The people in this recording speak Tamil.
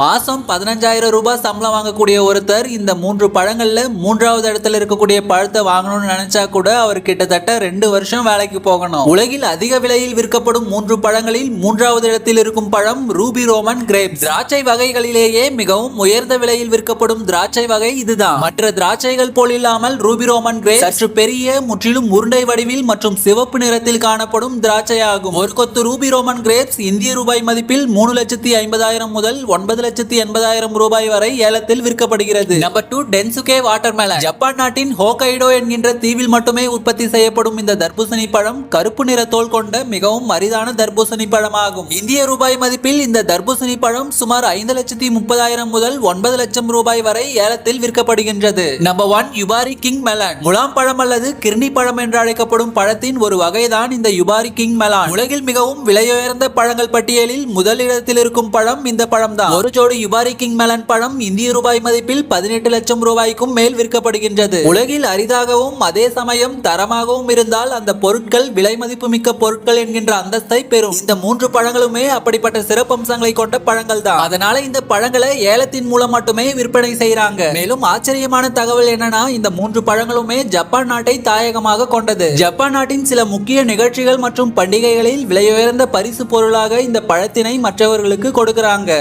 மாதம் பதினஞ்சாயிரம் ரூபாய் சம்பளம் வாங்கக்கூடிய ஒருத்தர் இந்த மூன்று பழங்களில் மூன்றாவது இடத்துல இருக்கக்கூடிய பழத்தை வாங்கணும்னு நினைச்சா கூட அவர் கிட்டத்தட்ட ரெண்டு வருஷம் வேலைக்கு போகணும். உலகில் அதிக விலையில் விற்கப்படும் மூன்று பழங்களில் மூன்றாவது இடத்தில் இருக்கும் பழம் ரூபி ரோமன் கிரேப் திராட்சை வகைகளிலேயே மிகவும் உயர்ந்த விலையில் விற்கப்படும் திராட்சை வகை இதுதான். மற்ற திராட்சைகள் போல் இல்லாமல் ரூபி ரோமன் கிரேப் சற்று பெரிய முற்றிலும் உருண்டை வடிவில் மற்றும் சிவப்பு நிறத்தில் காணப்படும் திராட்சை ஆகும் ஒரு கொத்து ரூபி ரோமன் கிரேப்ஸ் இந்திய ரூபாய் மதிப்பில் மூணு லட்சத்தி ஐம்பதாயிரம் முதல் ஒன்பது லட்சத்தி எண்பதாயிரம் ரூபாய் வரை ஏலத்தில் விற்கப்படுகிறது. Number two Densuke watermelon Japan நாட்டின் ஹோகைடோ என்கின்ற தீவில் மட்டுமே உற்பத்தி செய்யப்படும் இந்த தர்பூசணி பழம் கருப்பு நிற தோல் கொண்ட மிகவும் அரிதான தர்பூசணி பழமாகும். இந்திய ரூபாய் மதிப்பில் இந்த தர்பூசணி பழம் சுமார் ஐந்து லட்சத்தி முப்பதாயிரம் முதல் ஒன்பது லட்சம் ரூபாய் வரை ஏலத்தில் விற்கப்படுகின்றது. Number one Yubari king melon முலாம் பழம் அல்லது கிர்னி பழம் என்று அழைக்கப்படும் பழத்தின் ஒரு வகைதான் இந்த யுபாரி கிங் மெலான் உலகில் மிகவும் விலையுயர்ந்த பழங்கள் பட்டியலில் முதலிடத்தில் இருக்கும் பழம் இந்த பழம் தான் ஒரு ஜோடி யுபாரி கிங் மெலன் பழம் இந்திய ரூபாய் மதிப்பில் பதினெட்டு லட்சம் ரூபாய்க்கும் மேல் விற்கப்படுகின்றது. உலகில் அரிதாகவும் அதே சமயம் தரமாகவும் இருந்தால் அந்த பொருட்கள் விலை மதிப்பு மிக்க பொருட்கள் என்கின்ற அந்தஸ்தை பெறும். இந்த மூன்று பழங்களுமே அப்படிப்பட்ட சிறப்பம்சங்களை கொண்ட பழங்கள் தான் அதனால இந்த பழங்களை ஏலத்தின் மூலம் மட்டுமே விற்பனை செய்யறாங்க மேலும் ஆச்சரியமான தகவல் என்னன்னா இந்த மூன்று பழங்களுமே ஜப்பான் நாட்டை தாயகமாக கொண்டது. ஜப்பான் நாட்டின் சில முக்கிய நிகழ்ச்சிகள் மற்றும் பண்டிகைகளில் விலையுயர்ந்த பரிசு பொருளாக இந்த பழத்தினை மற்றவர்களுக்கு கொடுக்கிறாங்க.